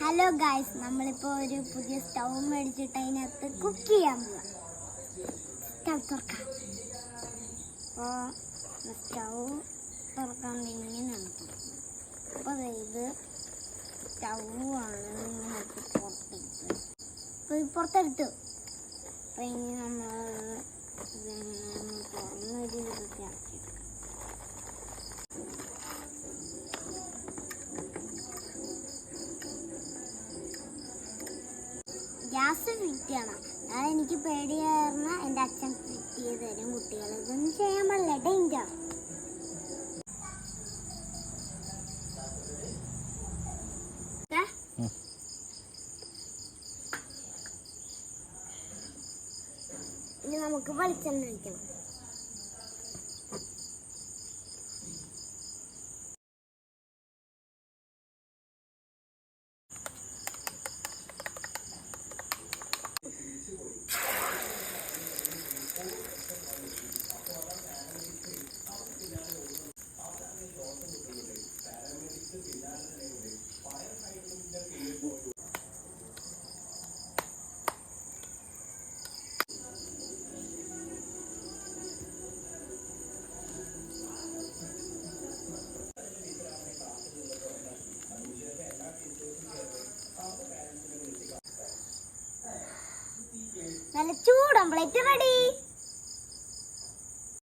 Hello guys നമ്മളിപ്പോൾ ഒരു പുതിയ സ്റ്റൗ മേടിച്ചിട്ട് അതിനകത്ത് കുക്ക് ചെയ്യാൻ പോവാം. സ്റ്റൗ തുറക്കാം. അപ്പോൾ സ്റ്റൗ തുറക്കാൻ ഇങ്ങനെയാണ് അപ്പോൾ ഇത് സ്റ്റൗവാണ് പുറത്തെടുത്ത് പുറത്തെടുത്തു. അപ്പോൾ ഇനി നമ്മൾ ഗ്യാസ് ഫിറ്റ് ചെയ്യണം അത് എനിക്ക് പേടിയായിരുന്ന എന്റെ അച്ഛൻ ഫിറ്റ് ചെയ്ത് തരും കുട്ടികൾ ഇതൊന്നും ചെയ്യാൻ പാടില്ല ഡേഞ്ചർ. ഇനി നമുക്ക് വെളിച്ചെണ്ണ ഒഴിക്കണം. നല്ല ചൂടൻ പ്ലേറ്റ് റെഡി